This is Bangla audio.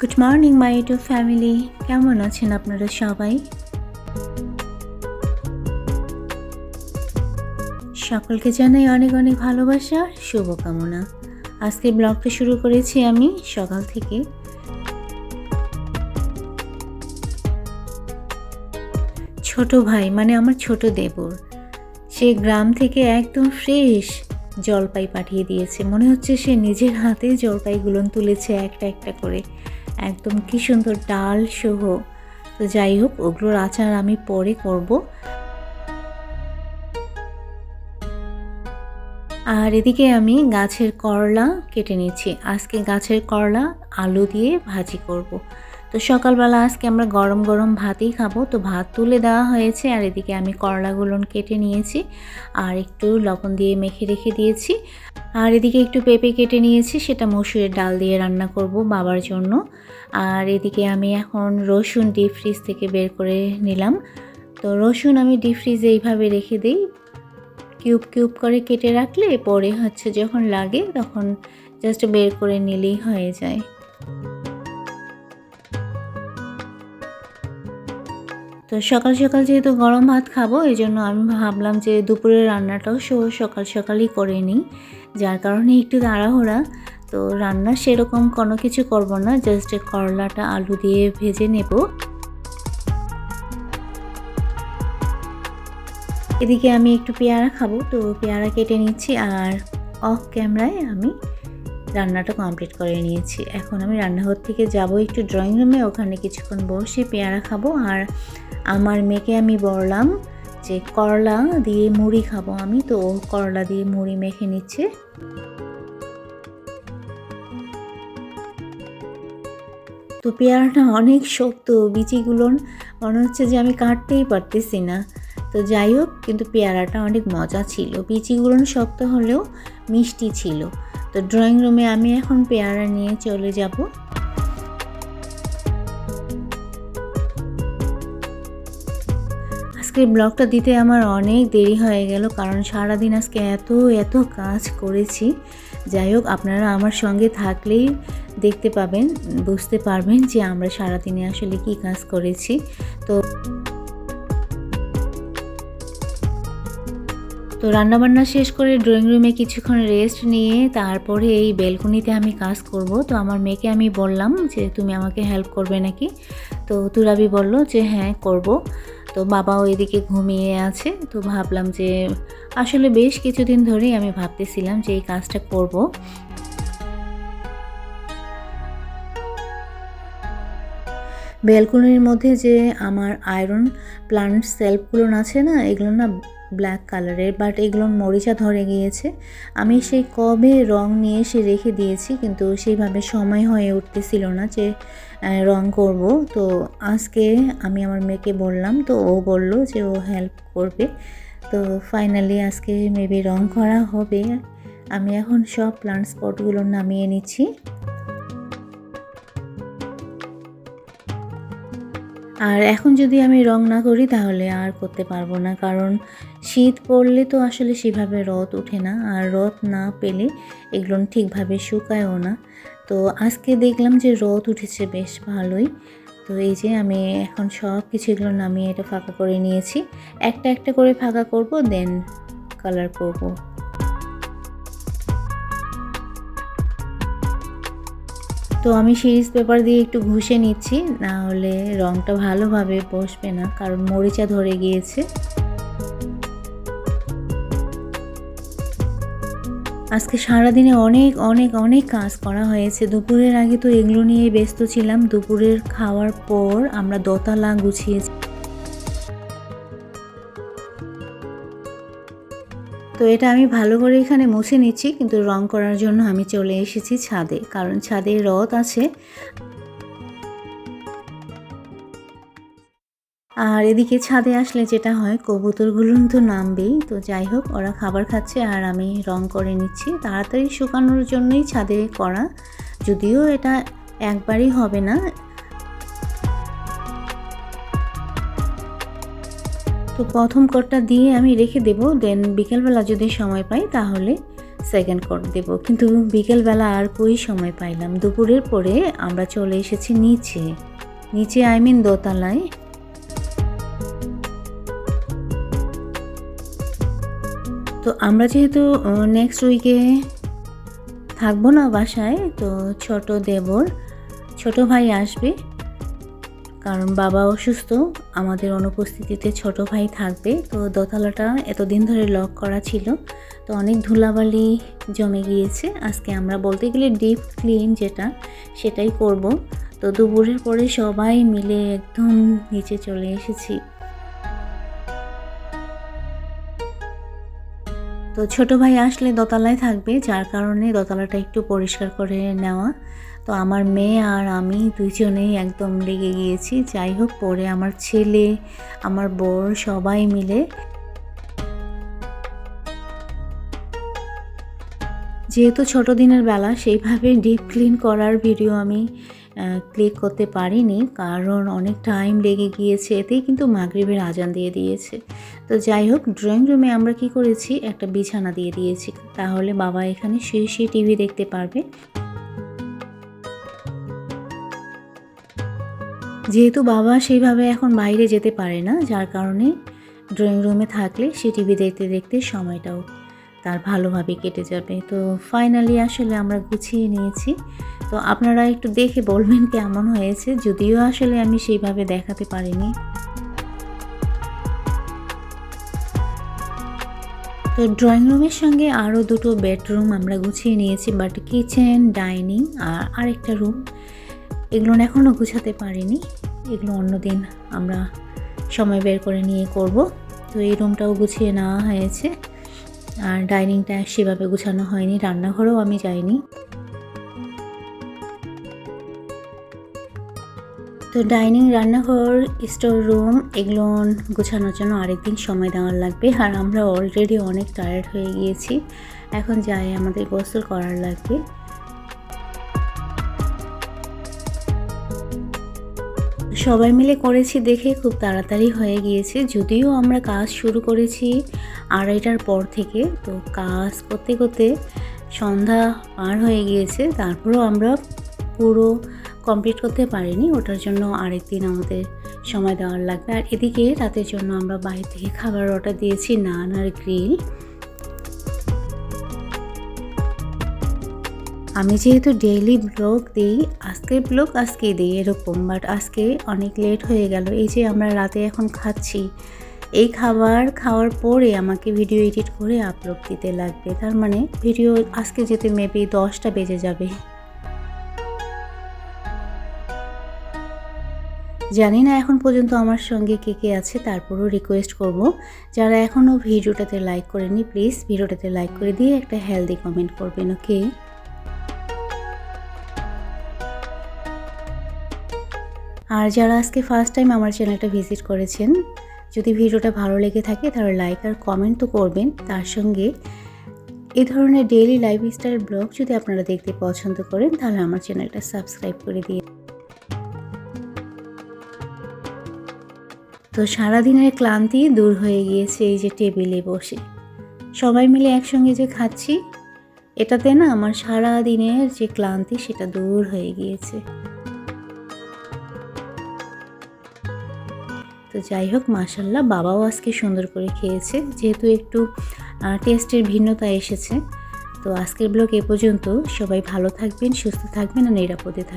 Good morning my two family কেমন আছেন আপনারা সবাই? সকলকে জানাই অনেক অনেক ভালোবাসা, শুভকামনা। আজকে ব্লগটা শুরু করেছি আমি সকাল থেকে। ছোট ভাই মানে আমার ছোট দেবর। সে গ্রাম থেকে একদম ফ্রেশ জলপাই পাঠিয়ে দিয়েছে। মনে হচ্ছে সে নিজের হাতে জলপাইগুলো তুলেছে একটা একটা করে। একদম কি সুন্দর ডাল সহ। তো যাই হোক, ওগুলোর আচার আমি পরে করব। আর এদিকে আমি গাছের করলা কেটে নিচ্ছি। আজকে গাছের করলা আলু দিয়ে ভাজি করব। তো সকালবেলা আজকে আমরা গরম গরম ভাতই খাব। তো ভাত তুলে দেওয়া হয়েছে, আর এদিকে আমি করলাগুলো কেটে নিয়েছি। আর একটু লবণ দিয়ে মেখে রেখে দিয়েছি। আর এদিকে একটু পেঁপে কেটে নিয়েছি, সেটা মসুরের ডাল দিয়ে রান্না করব বাবার জন্য। আর এদিকে আমি এখন রসুন ডিপ ফ্রিজ থেকে বের করে নিলাম। তো রসুন আমি ডিপ ফ্রিজে এইভাবে রেখে দিই। কিউব কিউব করে কেটে রাখলে পরে হচ্ছে যখন লাগে তখন জাস্ট বের করে নিলেই হয়ে যায়। তো সকাল সকাল যেহেতু গরম ভাত খাব, এই জন্য আমি ভাবলাম যে দুপুরের রান্নাটাও সো সকাল সকালই করে নিই। যার কারণে একটু তাড়াহুড়া। তো রান্না সেরকম কোনো কিছু করব না জাস্ট করলাটা আলু দিয়ে ভেজে নেব। এদিকে আমি একটু পেয়ারা খাব, তো পেয়ারা কেটে নিচ্ছি আর অফ ক্যামেরায় আমি রান্নাটা কমপ্লিট করে নিয়েছি। এখন আমি রান্নাঘর থেকে যাব একটু ড্রয়িং রুমে ওখানে কিছুক্ষণ বসে পেয়ারা খাব। আর আমার মেয়েকে আমি বললাম যে করলা দিয়ে মুড়ি খাব আমি, তো করলা দিয়ে মুড়ি মেখে নিচ্ছে। তো পেয়ারাটা অনেক শক্ত বিচিগুলো মনে হচ্ছে যে আমি কাটতেই পারতেছি না। তো যাই হোক, কিন্তু পেয়ারাটা অনেক মজা ছিল। বিচিগুলো শক্ত হলেও মিষ্টি ছিল। তো ড্রয়িং রুমে আমি এখন পেয়ারা নিয়ে চলে যাব। আজকে ব্লগটা দিতে আমার অনেক দেরি হয়ে গেল, কারণ সারাদিন আজকে এত এত কাজ করেছি। যাই হোক, আপনারা আমার সঙ্গে থাকলেই দেখতে পাবেন, বুঝতে পারবেন যে আমরা সারাদিনে আসলে কি কাজ করেছি। তো তো রান্নাবান্না শেষ করে ড্রয়িং রুমে কিছুক্ষণ রেস্ট নিয়ে তারপরে এই বেলকনিতে আমি কাজ করব। তো আমার মেয়েকে আমি বললাম যে, তুমি আমাকে হেল্প করবে নাকি? তো তুরাবি বলল যে হ্যাঁ করব। তো বাবাও এদিকে ঘুমিয়ে আছে। তো ভাবলাম যে, আসলে বেশ কিছুদিন ধরেই আমি ভাবতেছিলাম যে, এই কাজটা করব। বেলকনির মধ্যে যে আমার আয়রন প্লান্ট সেলফগুলো আছে না, এগুলো না ব্ল্যাক কালারের বাট এগুলো মরিচা ধরে গিয়েছে। আমি সেই কবে রং নিয়ে এসে রেখে দিয়েছি, কিন্তু সেইভাবে সময় হয়ে উঠতেছিল না যে রং করব। তো আজকে আমি আমার মেয়েকে বললাম, তো ও বলল যে ও হেল্প করবে। তো ফাইনালি আজকে মেবি রং করা হবে। আমি এখন সব প্লান্ট স্পটগুলো নামিয়ে নিচ্ছি। আর এখন যদি আমি রং না করি, তাহলে আর করতে পারব না। কারণ শীত পড়লে তো আসলে সেভাবে রথ ওঠে না, আর রথ না পেলে এগুলো ঠিকভাবে শুকায়ও না। তো আজকে দেখলাম যে রথ উঠেছে বেশ ভালোই। তো এই যে আমি এখন সব কিছু এগুলো নামিয়ে এটা ফাঁকা করে নিয়েছি। একটা একটা করে ফাঁকা করব দেন কালার করব। তো আমি সিরিজ পেপার দিয়ে একটু ঘষে নিচ্ছি, না হলে রঙটা ভালোভাবে বসবে না, কারণ মরিচা ধরে গিয়েছে। আজকে সারাদিনে অনেক অনেক অনেক কাজ করা হয়েছে। দুপুরের আগে তো এগুলো নিয়ে ব্যস্ত ছিলাম। দুপুরের খাওয়ার পর আমরা দোতলা গুছিয়েছি। তো এটা আমি ভালো করে এখানে মুছে নিচ্ছি, কিন্তু রং করার জন্য আমি চলে এসেছি ছাদে, কারণ ছাদে রথ আছে। আর এদিকে ছাদে আসলে যেটা হয় কবুতরগুলো তো নামবেই, তো যাই হোক, ওরা খাবার খাচ্ছে আর আমি রং করে নিচ্ছি। তাড়াতাড়ি শুকানোর জন্যই ছাদে করা, যদিও এটা একবারই হবে না তো প্রথম কোটটা দিয়ে আমি রেখে দেব দেন বিকেলবেলা যদি সময় পাই তাহলে সেকেন্ড কোট দেব। কিন্তু বিকেলবেলা আর কই সময় পাইলাম? দুপুরের পরে আমরা চলে এসেছি নিচে। নিচে আই মিন দোতলায়। তো আমরা যেহেতু নেক্সট উইকে থাকব না বাসায়, তো ছোট দেবর, ছোট ভাই আসবে। কারণ বাবা অসুস্থ, আমাদের অনুপস্থিতিতে ছোট ভাই থাকবে, তো দোতলাটা এতদিন ধরে লক করা ছিল, তো অনেক ধুলাবালি জমে গিয়েছে। আজকে আমরা বলতে গেলে ডিপ ক্লিন যেটা, সেটাই করব। তো দুপুরের পরে সবাই মিলে একদম নিচে চলে এসেছি। তো ছোট ভাই আসলে দোতলায় থাকবে, যার কারণে দোতলাটা একটু পরিষ্কার করে নেওয়া। তো আমার মেয়ে আর আমি দুজনেই একদম লেগে গিয়েছি। যাই হোক, পরে আমার ছেলে, আমার বর সবাই মিলে যেহেতু ছোট দিনের বেলা, সেইভাবে ডিপ ক্লিন করার ভিডিও আমি ক্লিক করতে পারিনি কারণ অনেক টাইম লেগে গিয়েছে। এতেই কিন্তু মাগরিবের আজান দিয়ে দিয়েছে। তো যাই হোক ড্রয়িং রুমে আমরা কি করেছি? একটা বিছানা দিয়ে দিয়েছি। তাহলে বাবা এখানে শুয়ে শুয়ে টিভি দেখতে পারবে। যেহেতু বাবা সেইভাবে এখন বাইরে যেতে পারে না, যার কারণে ড্রয়িং রুমে থাকলে সে টিভি দেখতে দেখতে সময়টাও তার ভালোভাবে কেটে যাবে। তো ফাইনালি আসলে আমরা গুছিয়ে নিয়েছি। তো আপনারা একটু দেখে বলবেন কেমন হয়েছে। যদিও আসলে আমি সেইভাবে দেখাতে পারিনি। তো ড্রয়িং রুমের সঙ্গে আরও দুটো বেডরুম আমরা গুছিয়ে নিয়েছি বাট কিচেন ডাইনিং আর আরেকটা রুম এগুলো এখনও গুছাতে পারিনি। এগুলো অন্যদিন আমরা সময় বের করে নিয়ে করব। তো এই রুমটাও গুছিয়ে নেওয়া হয়েছে। আর ডাইনিংটা সেভাবে গুছানো হয়নি, রান্নাঘরেও আমি যাইনি। তো ডাইনিং, রান্নাঘর, স্টোর রুম, এগুলো গোছানোর জন্য আরেকদিন সময় দেওয়ার লাগবে। আর আমরা অলরেডি অনেক টায়ার্ড হয়ে গিয়েছি। এখন যাই আমাদের গোসল করার লাগবে। সবাই মিলে করেছি দেখে খুব তাড়াতাড়ি হয়ে গিয়েছে। যদিও আমরা কাজ শুরু করেছি আড়াইটার পর থেকে, তো কাজ করতে করতে সন্ধ্যা পার হয়ে গিয়েছে। তারপরেও আমরা পুরো কমপ্লিট করতে পারিনি, ওটার জন্য আরেকদিন আমাদের সময় দেওয়ার লাগবে। আর এদিকে রাতের জন্য আমরা বাইরে থেকে খাবার অর্ডার দিয়েছি, নান আর গ্রিল। আমি যেহেতু ডেইলি ব্লগ দিই আজকের ব্লগ আজকে দিই এরকম বাট আজকে অনেক লেট হয়ে গেল। এই যে আমরা রাতে এখন খাচ্ছি, এই খাবার খাওয়ার পরে আমাকে ভিডিও এডিট করে আপলোড দিতে লাগবে। তার মানে ভিডিও আজকে যেতে মেবি দশটা বেজে যাবে। জানি না এখন পর্যন্ত আমার সঙ্গে কে কে আছে, তারপরও রিকোয়েস্ট করব। যারা এখনও ভিডিওটাতে লাইক করেনি প্লিজ ভিডিওটাতে লাইক করে দিয়ে একটা হেলদি কমেন্ট করবেন ওকে আর যারা আজকে ফার্স্ট টাইম আমার চ্যানেলটা ভিজিট করেছেন, যদি ভিডিওটা ভালো লেগে থাকে তাহলে লাইক আর কমেন্ট তো করবেন। তার সঙ্গে এ ধরনের ডেইলি লাইফস্টাইল ব্লগ যদি আপনারা দেখতে পছন্দ করেন, তাহলে আমার চ্যানেলটা সাবস্ক্রাইব করে দিয়ে তো সারাদিনের ক্লান্তি দূর হয়ে গিয়েছে এই যে টেবিলে বসে। সবাই মিলে একসঙ্গে যে খাচ্ছি, এটাতে না আমার সারা দিনের যে ক্লান্তি সেটা দূর হয়ে গিয়েছে। তো যাই হোক মাসাল্লাহ বাবাও আজকে সুন্দর করে খেয়েছে। যেহেতু একটু টেস্টের ভিন্নতা এসেছে। তো আজকের ব্লগ এ পর্যন্ত সবাই ভালো থাকবেন, সুস্থ থাকবেন আর নিরাপদে থাকবেন।